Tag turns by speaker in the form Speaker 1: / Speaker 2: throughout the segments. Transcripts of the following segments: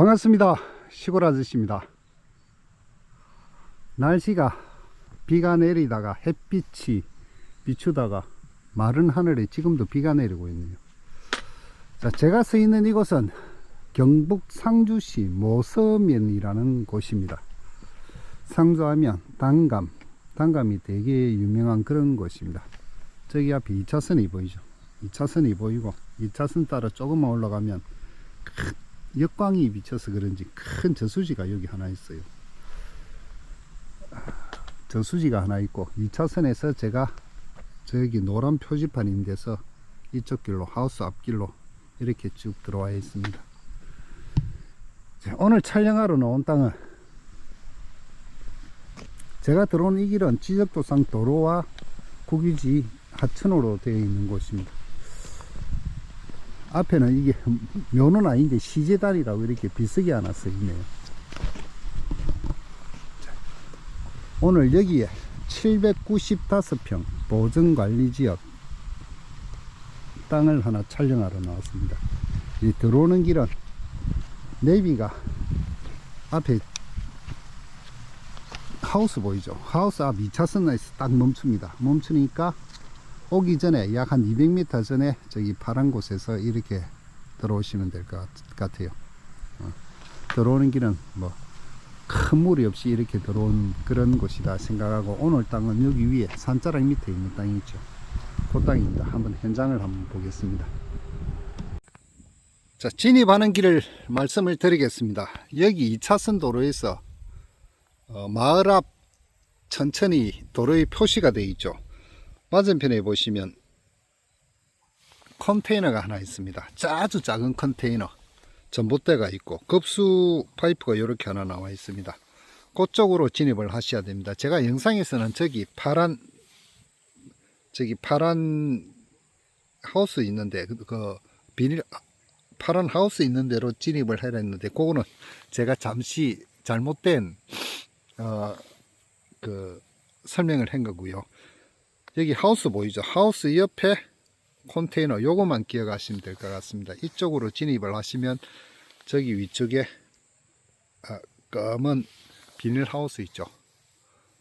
Speaker 1: 반갑습니다. 시골 아저씨입니다. 날씨가 비가 내리다가 햇빛이 비추다가 마른 하늘에 지금도 비가 내리고 있네요. 자, 제가 서 있는 이곳은 경북 상주시 모서면이라는 곳입니다. 상주하면 단감, 단감이 되게 유명한 그런 곳입니다. 저기 앞에 2차선이 보이죠. 2차선이 보이고 2차선 따라 조금만 올라가면 큰 역광이 비쳐서 그런지 큰 저수지가 여기 하나 있어요. 저수지가 하나 있고 2차선에서 제가 저기 노란 표지판 있는 데서 이쪽 길로 하우스 앞길로 이렇게 쭉 들어와 있습니다. 자, 오늘 촬영하러 나온 땅은 제가 들어온 이 길은 지적도상 도로와 국유지 하천으로 되어 있는 곳입니다. 앞에는 이게 묘는 아닌데 시제단이라고 이렇게 비석이 하나 써 있네요. 자, 오늘 여기에 795평 보증관리지역 땅을 하나 촬영하러 나왔습니다. 이 들어오는 길은 내비가 앞에 하우스 보이죠? 하우스 앞 2차선 에서 딱 멈춥니다. 멈추니까 오기 전에 약 한 200m 전에 저기 파란 곳에서 이렇게 들어오시면 될 것 같아요. 어, 들어오는 길은 뭐 큰 무리 없이 이렇게 들어온 그런 곳이다 생각하고 오늘 땅은 여기 위에 산자락 밑에 있는 땅이 있죠. 그 땅입니다. 한번 현장을 한번 보겠습니다. 자, 진입하는 길을 말씀을 드리겠습니다. 여기 2차선 도로에서 어, 마을 앞 천천히 도로에 표시가 되어 있죠. 맞은편에 보시면 컨테이너가 하나 있습니다. 아주 작은 컨테이너. 전봇대가 있고 급수 파이프가 이렇게 하나 나와 있습니다. 그쪽으로 진입을 하셔야 됩니다. 제가 영상에서는 저기 파란 저기 파란 하우스 있는데 그, 그 비닐 파란 하우스 있는 데로 진입을 해야 했는데 그거는 제가 잠시 잘못된 어, 그 설명을 한 거고요. 여기 하우스 보이죠? 하우스 옆에 컨테이너 요거만 기억하시면 될 것 같습니다. 이쪽으로 진입을 하시면 저기 위쪽에 아, 검은 비닐 하우스 있죠?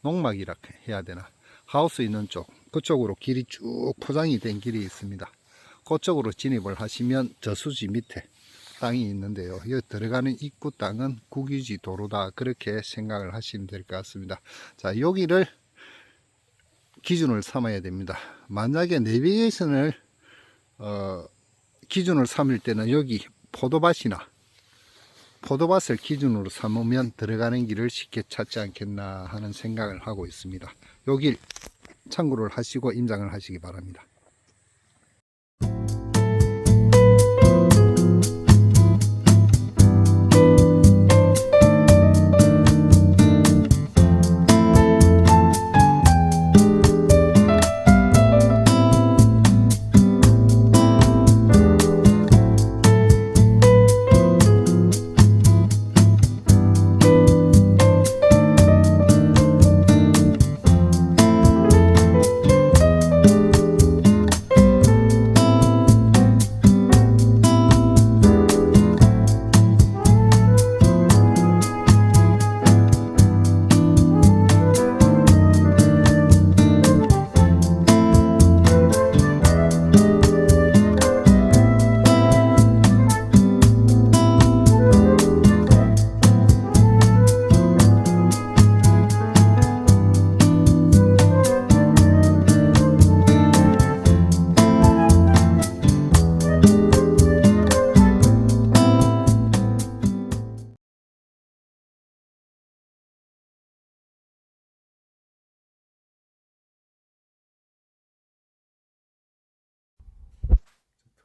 Speaker 1: 농막이라 해야 되나? 하우스 있는 쪽 그쪽으로 길이 쭉 포장이 된 길이 있습니다. 그쪽으로 진입을 하시면 저수지 밑에 땅이 있는데요. 여기 들어가는 입구 땅은 국유지 도로다 그렇게 생각을 하시면 될 것 같습니다. 자 여기를 기준을 삼아야 됩니다. 만약에 내비게이션을 어, 기준을 삼을 때는 여기 포도밭이나 포도밭을 기준으로 삼으면 들어가는 길을 쉽게 찾지 않겠나 하는 생각을 하고 있습니다. 여길 참고를 하시고 임장을 하시기 바랍니다.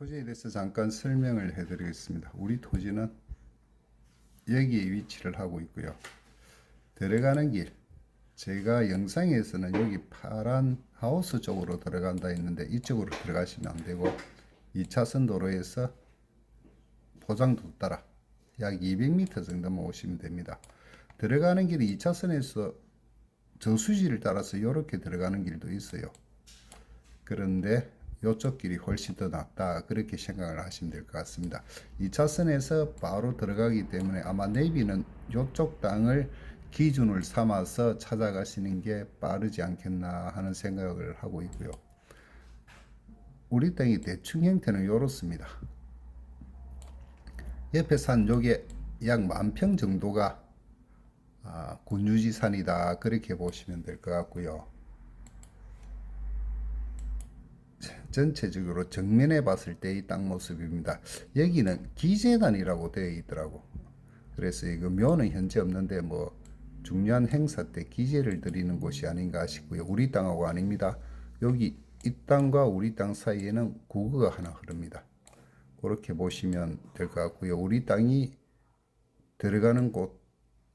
Speaker 1: 토지에 대해서 잠깐 설명을 해드리겠습니다. 우리 토지는 여기에 위치를 하고 있고요. 들어가는 길, 제가 영상에서는 여기 파란 하우스 쪽으로 들어간다 했는데 이쪽으로 들어가시면 안 되고 2차선 도로에서 포장도 따라 약 200m 정도만 오시면 됩니다. 들어가는 길이 2차선에서 저수지를 따라서 이렇게 들어가는 길도 있어요. 그런데 요쪽 길이 훨씬 더 낫다 그렇게 생각을 하시면 될 것 같습니다. 2차선에서 바로 들어가기 때문에 아마 내비는 요쪽 땅을 기준을 삼아서 찾아가시는 게 빠르지 않겠나 하는 생각을 하고 있고요. 우리 땅이 대충 형태는 이렇습니다. 옆에 산 요게 약 만 평 정도가 아, 군유지산이다 그렇게 보시면 될 것 같고요. 전체적으로 정면에 봤을 때이땅 모습입니다. 여기는 기재단이라고 되어 있더라고. 그래서 이거 묘는 현재 없는데 뭐 중요한 행사 때 기재를 드리는 곳이 아닌가 싶고요. 우리 땅하고 아닙니다. 여기 이 땅과 우리 땅 사이에는 국어가 하나 흐릅니다. 그렇게 보시면 될 것 같고요. 우리 땅이 들어가는 곳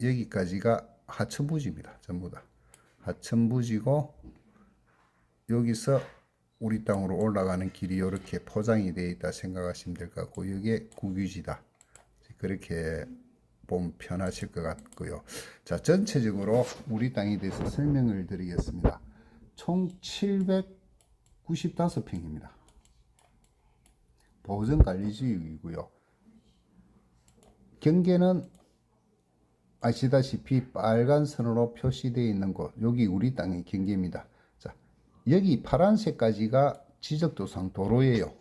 Speaker 1: 여기까지가 하천부지입니다. 전부 다 하천부지고 여기서 우리 땅으로 올라가는 길이 이렇게 포장이 되어 있다 생각하시면 될 것 같고 이게 국유지다 그렇게 보면 편하실 것 같고요. 자 전체적으로 우리 땅에 대해서 설명을 드리겠습니다. 총 795평입니다. 보존관리지역이고요. 경계는 아시다시피 빨간 선으로 표시되어 있는 곳 여기 우리 땅의 경계입니다. 자 여기 파란색까지가 지적도상 도로예요.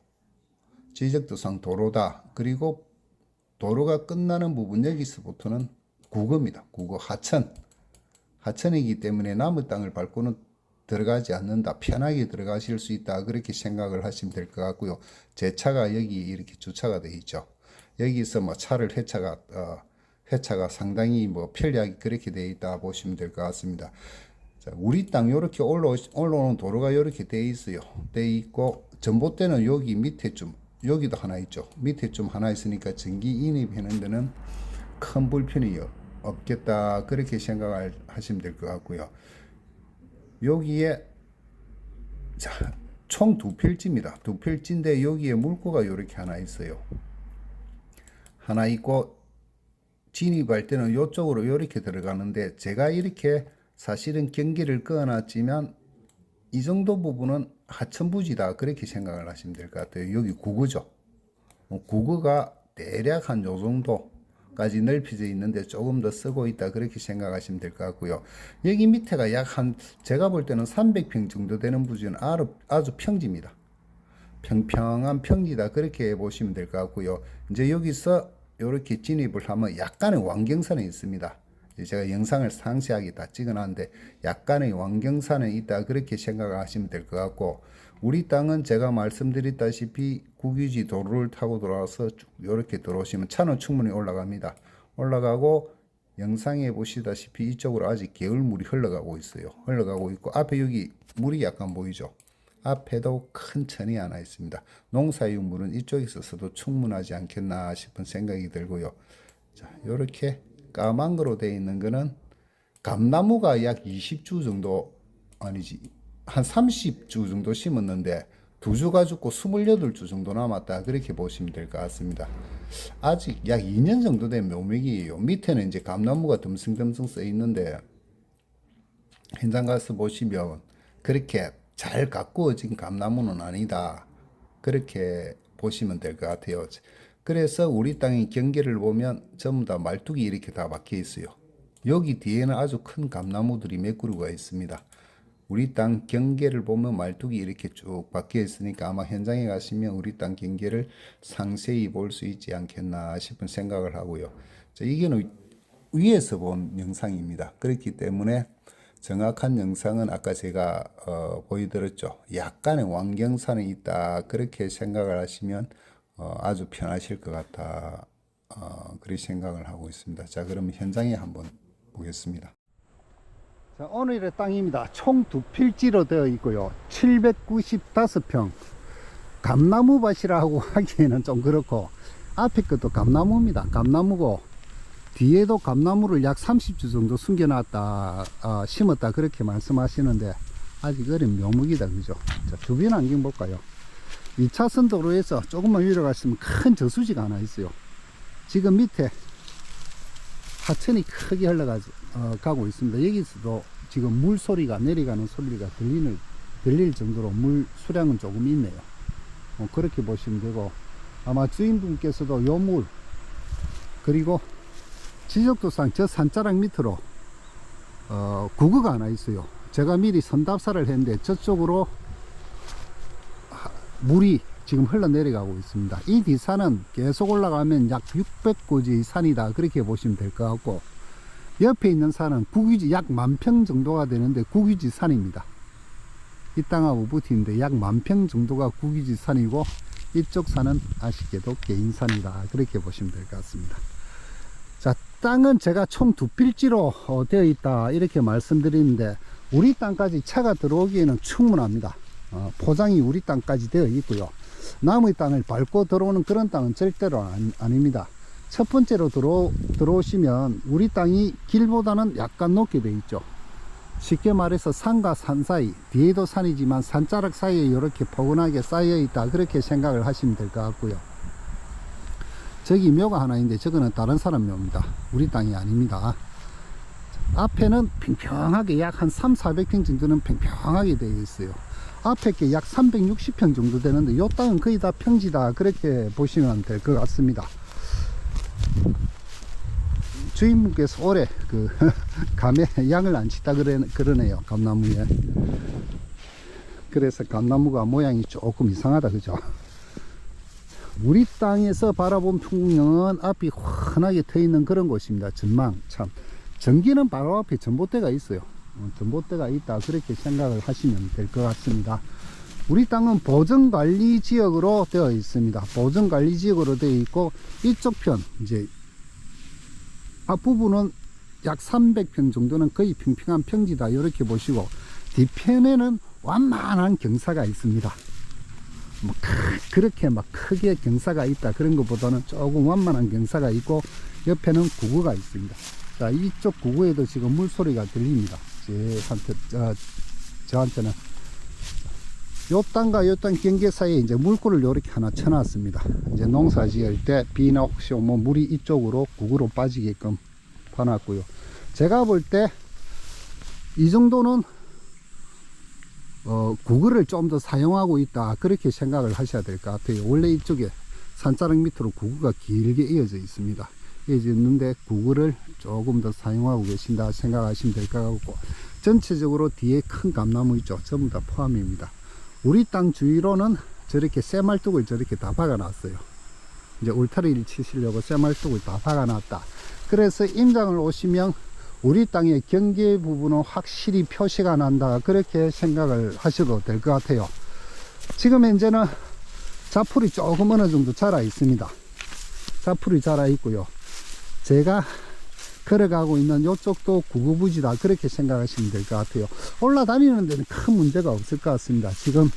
Speaker 1: 지적도상 도로다. 그리고 도로가 끝나는 부분 여기서부터는 국어입니다. 국어 하천. 하천이기 때문에 남의 땅을 밟고는 들어가지 않는다. 편하게 들어가실 수 있다. 그렇게 생각을 하시면 될 것 같고요. 제 차가 여기 이렇게 주차가 되어 있죠. 여기서 뭐 차를 회차가 어, 회차가 상당히 뭐 편리하게 그렇게 되어 있다 보시면 될 것 같습니다. 자, 우리 땅 이렇게 올라 올라오는 도로가 이렇게 되어 있어요. 되어 있고 전봇대는 여기 밑에 좀 여기도 하나 있죠. 밑에 좀 하나 있으니까 전기 인입하는 데는 큰 불편이 없겠다 그렇게 생각을 하시면 될 것 같고요. 여기에 자, 총 두 필지입니다. 두 필지인데 여기에 물고가 이렇게 하나 있어요. 하나 있고 진입할 때는 이쪽으로 이렇게 들어가는데 제가 이렇게 사실은 경기를 그어놨지만 이 정도 부분은 하천부지다 그렇게 생각을 하시면 될 것 같아요. 여기. 뭐 국어가 대략 한 요 정도까지 넓혀져 있는데 조금 더 쓰고 있다 그렇게 생각하시면 될 것 같고요. 여기 밑에가 약 한 제가 볼 때는 300평 정도 되는 부지는 아주, 아주 평지입니다. 평평한 평지다 그렇게 보시면 될 것 같고요. 이제 여기서 이렇게 진입을 하면 약간의 완경선이 있습니다. 제가 영상을 상세하게 다 찍어놨는데 약간의 완경선이 있다 그렇게 생각하시면 될 것 같고 우리 땅은 제가 말씀드렸다시피 국유지 도로를 타고 들어와서 쭉 이렇게 들어오시면 차는 충분히 올라갑니다. 올라가고 영상에 보시다시피 이쪽으로 아직 개울물이 흘러가고 있어요. 흘러가고 있고 앞에 여기 물이 약간 보이죠. 앞에도 큰 천이 하나 있습니다. 농사유 물은 이쪽에 있어서도 충분하지 않겠나 싶은 생각이 들고요. 자, 이렇게 까만 거로 되어 있는 거는 감나무가 약 20주 정도 아니지 한 30주 정도 심었는데 두 주가 죽고 28주 정도 남았다 그렇게 보시면 될 것 같습니다. 아직 약 2년 정도 된 묘목이에요. 밑에는 이제 감나무가 듬성듬성 써 있는데 현장 가서 보시면 그렇게 잘 가꾸어진 감나무는 아니다. 그렇게 보시면 될 것 같아요. 그래서 우리 땅의 경계를 보면 전부 다 말뚝이 이렇게 다 박혀 있어요. 여기 뒤에는 아주 큰 감나무들이 몇 그루가 있습니다. 우리 땅 경계를 보면 말뚝이 이렇게 쭉 박혀 있으니까 아마 현장에 가시면 우리 땅 경계를 상세히 볼 수 있지 않겠나 싶은 생각을 하고요. 자, 이게는 위에서 본 영상입니다. 그렇기 때문에 정확한 영상은 아까 제가 어, 보여드렸죠. 약간의 완경산이 있다. 그렇게 생각을 하시면 어, 아주 편하실 것 같다. 어, 그렇게 생각을 하고 있습니다. 자, 그러면 현장에 한번 보겠습니다. 자, 오늘의 땅입니다. 총 두 필지로 되어 있고요. 795평. 감나무밭이라고 하기에는 좀 그렇고, 앞에 것도 감나무입니다. 감나무고, 뒤에도 감나무를 약 30주 정도 숨겨놨다, 아, 심었다, 그렇게 말씀하시는데, 아직 어린 묘목이다, 그죠? 자, 주변 환경 볼까요? 2차선 도로에서 조금만 위로 갔으면 큰 저수지가 하나 있어요. 지금 밑에 하천이 크게 흘러가고 어, 있습니다. 여기서도 지금 물 소리가 내려가는 소리가 들리는, 들릴 정도로 물 수량은 조금 있네요. 뭐 그렇게 보시면 되고 아마 주인분께서도 요물 그리고 지적도상 저 산자락 밑으로 어, 구구가 하나 있어요. 제가 미리 선답사를 했는데 저쪽으로 하- 물이 지금 흘러내려가고 있습니다. 이 뒷산은 계속 올라가면 약 600고지 산이다. 그렇게 보시면 될 것 같고 옆에 있는 산은 국유지 약 만평 정도가 되는데 국유지 산입니다. 이 땅하고 붙이는데 약 만평 정도가 국유지 산이고 이쪽 산은 아쉽게도 개인산이다. 그렇게 보시면 될 것 같습니다. 자, 땅은 제가 총 두 필지로 어, 되어 있다. 이렇게 말씀드리는데 우리 땅까지 차가 들어오기에는 충분합니다. 어, 포장이 우리 땅까지 되어 있고요. 남의 땅을 밟고 들어오는 그런 땅은 절대로 아니, 아닙니다. 첫 번째로 들어, 들어오시면 우리 땅이 길보다는 약간 높게 되어 있죠. 쉽게 말해서 산과 산 사이, 뒤에도 산이지만 산자락 사이에 이렇게 포근하게 쌓여 있다. 그렇게 생각을 하시면 될 것 같고요. 저기 묘가 하나 있는데 저거는 다른 사람 묘입니다. 우리 땅이 아닙니다. 앞에는 평평하게 약 한 3, 400평 정도는 평평하게 되어 있어요. 앞에 게 약 360평 정도 되는데 요 땅은 거의 다 평지다. 그렇게 보시면 될 것 같습니다. 주인분께서 올해 그 감에 양을 안 치다 그러네요. 감나무에. 그래서 감나무가 모양이 조금 이상하다. 그죠? 우리 땅에서 바라본 풍경은 앞이 환하게 트여 있는 그런 곳입니다. 전망 참 전기는 바로 앞에 전봇대가 있어요. 어, 전봇대가 있다 그렇게 생각을 하시면 될 것 같습니다. 우리 땅은 보전관리 지역으로 되어 있습니다. 보전관리 지역으로 되어 있고 이쪽 편 이제 앞부분은 약 300평 정도는 거의 평평한 평지다 이렇게 보시고 뒤편에는 완만한 경사가 있습니다. 뭐 크- 그렇게 막 크게 경사가 있다 그런 것보다는 조금 완만한 경사가 있고 옆에는 구구가 있습니다. 자 이쪽 구구에도 지금 물소리가 들립니다. 제한테 저, 저한테는 요 땅과 요 땅 경계 사이에 이제 물꼬를 이렇게 하나 쳐놨습니다. 이제 농사 지을 때 비나 혹시 오면 물이 이쪽으로 구구로 빠지게끔 봐놨고요. 제가 볼 때 이 정도는 어, 구글을 좀 더 사용하고 있다. 그렇게 생각을 하셔야 될 것 같아요. 원래 이쪽에 산자락 밑으로 구구가 길게 이어져 있습니다. 있는데 구글을 조금 더 사용하고 계신다 생각하시면 될 것 같고 전체적으로 뒤에 큰 감나무 있죠. 전부 다 포함입니다. 우리 땅 주위로는 저렇게 쇠말뚝을 저렇게 다 박아놨어요. 이제 울타리를 치시려고 쇠말뚝을 다 박아놨다. 그래서 임장을 오시면 우리 땅의 경계 부분은 확실히 표시가 난다. 그렇게 생각을 하셔도 될 것 같아요. 지금 현재는 자풀이 조금 어느 정도 자라 있습니다. 자풀이 자라 있고요. 제가 걸어가고 있는 이쪽도 구구부지다. 그렇게 생각하시면 될 것 같아요. 올라다니는 데는 큰 문제가 없을 것 같습니다. 지금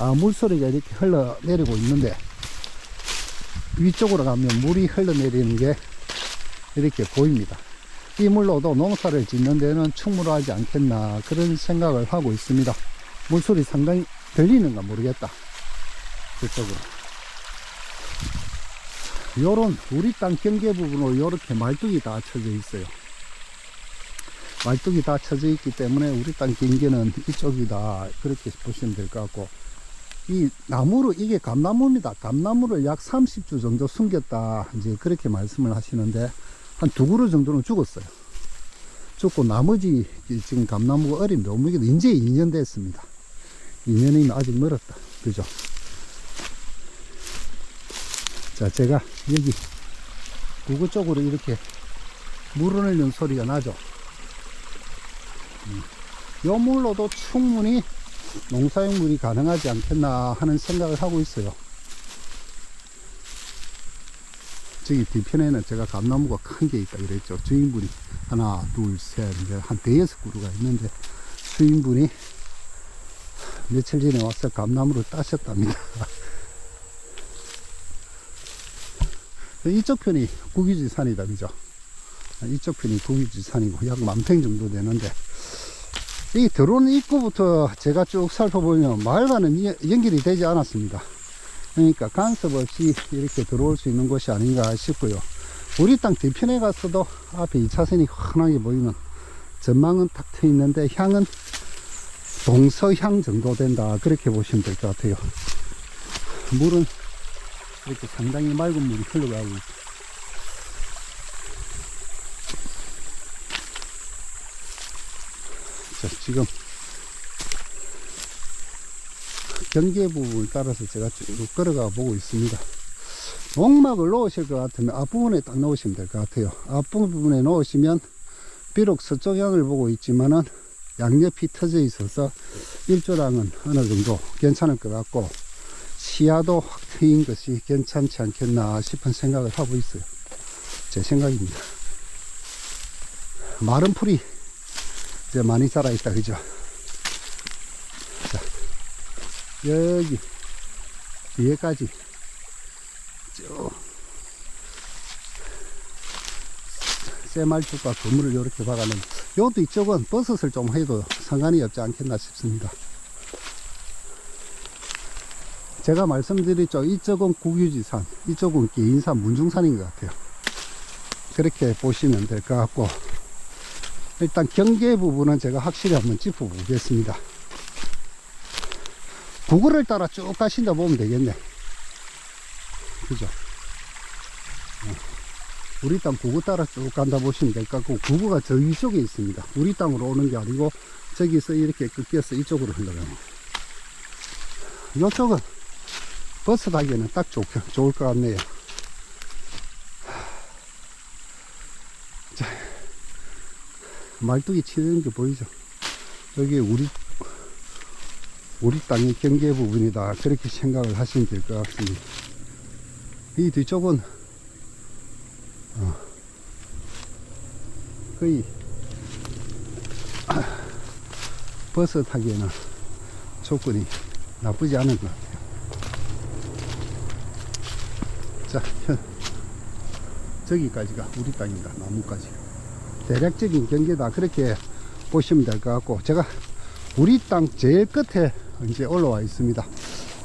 Speaker 1: 아, 물소리가 이렇게 흘러내리고 있는데 위쪽으로 가면 물이 흘러내리는 게 이렇게 보입니다. 이 물로도 농사를 짓는 데는 충분하지 않겠나 그런 생각을 하고 있습니다. 물소리 상당히 들리는가 모르겠다. 그쪽으로. 요런 우리 땅 경계 부분으로 요렇게 말뚝이 다 쳐져 있어요. 말뚝이 다 쳐져 있기 때문에 우리 땅 경계는 이쪽이다. 그렇게 보시면 될 것 같고. 이 나무로, 이게 감나무입니다. 감나무를 약 30주 정도 숨겼다. 이제 그렇게 말씀을 하시는데, 한 두 그루 정도는 죽었어요. 죽고 나머지 지금 감나무가 어린 묘목이 이제 2년 됐습니다. 2년이면 아직 멀었다. 그죠? 자, 제가 여기 구구 쪽으로 이렇게 물을 흘리는 소리가 나죠. 음. 요 물로도 충분히 농사용물이 가능하지 않겠나 하는 생각을 하고 있어요. 저기 뒤편에는 제가 감나무가 큰 게 있다 그랬죠. 주인분이 하나, 둘, 셋, 이제 한 대여섯 그루가 있는데 주인분이 며칠 전에 와서 감나무를 따셨답니다. 이쪽 편이 국유지 산이다, 그죠? 이쪽 편이 국유지 산이고 약 만평 정도 되는데 이 들어오는 입구부터 제가 쭉 살펴보면 마을과는 이- 연결이 되지 않았습니다. 그러니까 간섭 없이 이렇게 들어올 수 있는 곳이 아닌가 싶고요. 우리 땅 뒤편에 갔어도 앞에 2차선이 환하게 보이는 전망은 탁 트여 있는데 향은 동서향 정도 된다. 그렇게 보시면 될 것 같아요. 물은 이렇게 상당히 맑은 물이 흘러가고 있고 자, 지금 경계 부분을 따라서 제가 쭉 걸어가 보고 있습니다. 농막을 놓으실 것 같으면 앞부분에 딱 놓으시면 될 것 같아요. 앞부분에 놓으시면 비록 서쪽향을 보고 있지만은 양옆이 터져 있어서 일조량은 어느 정도 괜찮을 것 같고 시야도 확 트인 것이 괜찮지 않겠나 싶은 생각을 하고 있어요. 제 생각입니다. 마른 풀이 이제 많이 살아있다 그죠? 자, 여기 뒤에까지 쭉 쇠말죽과 그물을 이렇게 박아놓은 요도 이쪽은 버섯을 좀 해도 상관이 없지 않겠나 싶습니다. 제가 말씀드렸죠. 이쪽은 국유지산, 이쪽은 개인산, 문중산인 것 같아요. 그렇게 보시면 될 것 같고, 일단 경계 부분은 제가 확실히 한번 짚어 보겠습니다. 구글을 따라 쭉 가신다 보면 되겠네. 그죠? 어. 우리 땅 구구 따라 쭉 간다 보시면 될 것 같고, 구구가 저 위쪽에 있습니다. 우리 땅으로 오는 게 아니고, 저기서 이렇게 꺾여서 이쪽으로 흘러가는. 이쪽은 버스 타기에는 딱 좋, 좋을 것 같네요. 자, 말뚝이 치는 게 보이죠? 여기 우리, 우리 땅의 경계 부분이다. 그렇게 생각을 하시면 될 것 같습니다. 이 뒤쪽은, 어, 거의, 아, 버스 타기에는 조건이 나쁘지 않은 것 같아요. 자, 현, 저기까지가 우리 땅입니다. 나무까지. 대략적인 경계다. 그렇게 보시면 될 것 같고, 제가 우리 땅 제일 끝에 이제 올라와 있습니다.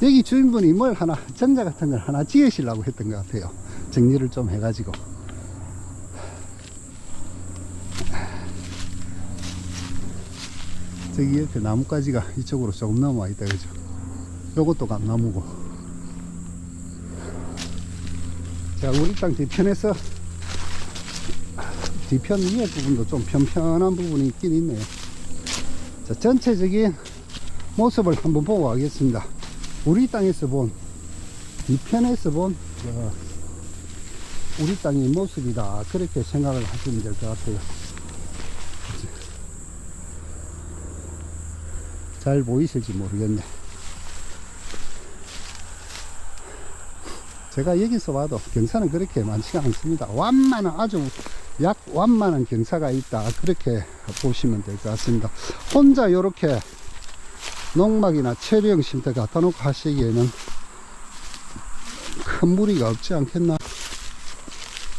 Speaker 1: 여기 주인분이 뭘 하나, 전자 같은 걸 하나 지으시려고 했던 것 같아요. 정리를 좀 해가지고. 저기 옆에 나뭇가지가 이쪽으로 조금 넘어와 있다, 그죠? 요것도 감나무고. 자, 우리 땅 뒤편에서 뒤편 위에 부분도 좀 편편한 부분이 있긴 있네요. 자, 전체적인 모습을 한번 보고 가겠습니다. 우리 땅에서 본, 뒤편에서 본, 어, 우리 땅의 모습이다. 그렇게 생각을 하시면 될 것 같아요. 잘 보이실지 모르겠네. 제가 여기서 봐도 경사는 그렇게 많지가 않습니다. 완만한 아주 약 완만한 경사가 있다. 그렇게 보시면 될 것 같습니다. 혼자 이렇게 농막이나 체류형 쉼터 갖다 놓고 하시기에는 큰 무리가 없지 않겠나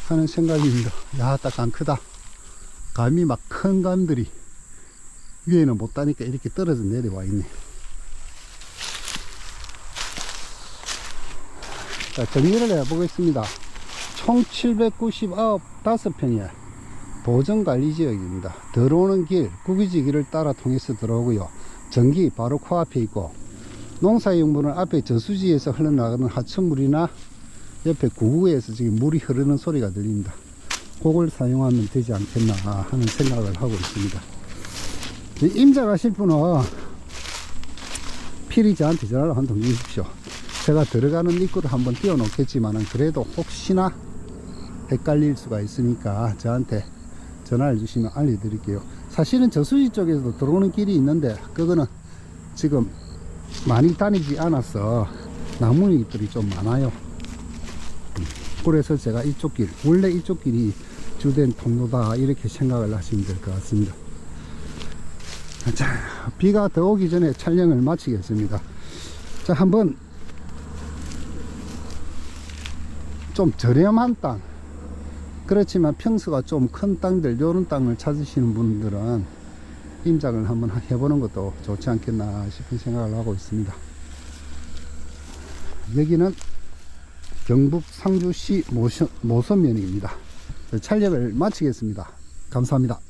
Speaker 1: 하는 생각입니다. 야, 딱안 크다. 감이 막 큰 감들이 위에는 못 따니까 이렇게 떨어져 내려와 있네. 자, 정리를 해보겠습니다. 총 799, 5평의 보전관리지역입니다. 들어오는 길, 구기지기를 따라 통해서 들어오고요. 전기 바로 코앞에 있고, 농사용물은 앞에 저수지에서 흘러나가는 하천물이나 옆에 구구에서 지금 물이 흐르는 소리가 들립니다. 그걸 사용하면 되지 않겠나 하는 생각을 하고 있습니다. 임자 가실 분은 필히 저한테 전화를 한통 주십시오. 제가 들어가는 입구를 한번 띄워 놓겠지만은 그래도 혹시나 헷갈릴 수가 있으니까 저한테 전화를 주시면 알려드릴게요. 사실은 저수지 쪽에서도 들어오는 길이 있는데 그거는 지금 많이 다니지 않아서 나무잎들이 좀 많아요. 그래서 제가 이쪽 길, 원래 이쪽 길이 주된 통로다 이렇게 생각을 하시면 될 것 같습니다. 자, 비가 더 오기 전에 촬영을 마치겠습니다. 자, 한번 좀 저렴한 땅, 그렇지만 평수가 좀 큰 땅들, 이런 땅을 찾으시는 분들은 임장을 한번 해보는 것도 좋지 않겠나 싶은 생각을 하고 있습니다. 여기는 경북 상주시 모선, 모선면입니다. 촬영을 마치겠습니다. 감사합니다.